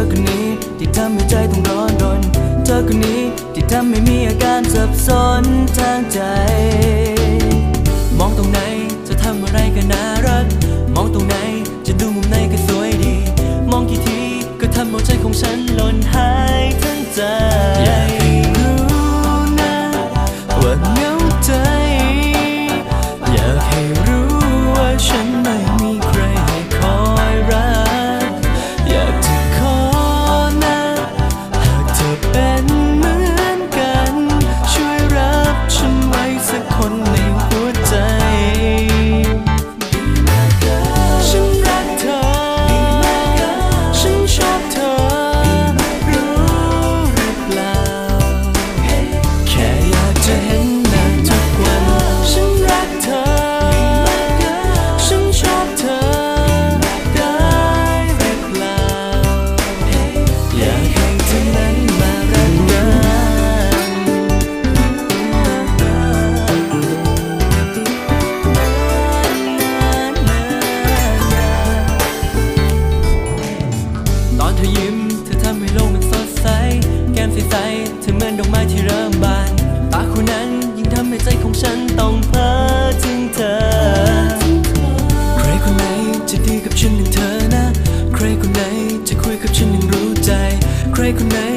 อคนนี้ ที่ทำให้ใจต้องร้อนรน เธอคนนี้ที่ทำให้มีอาการสับสนทางใจ มองตรงไหน ต้องเพ้อถึงเธอ ใครคนไหนจะดีกับฉันอย่างเธอนะ ใครคนไหนจะคุยกับฉันอย่างรู้ใจ ใครคนไหน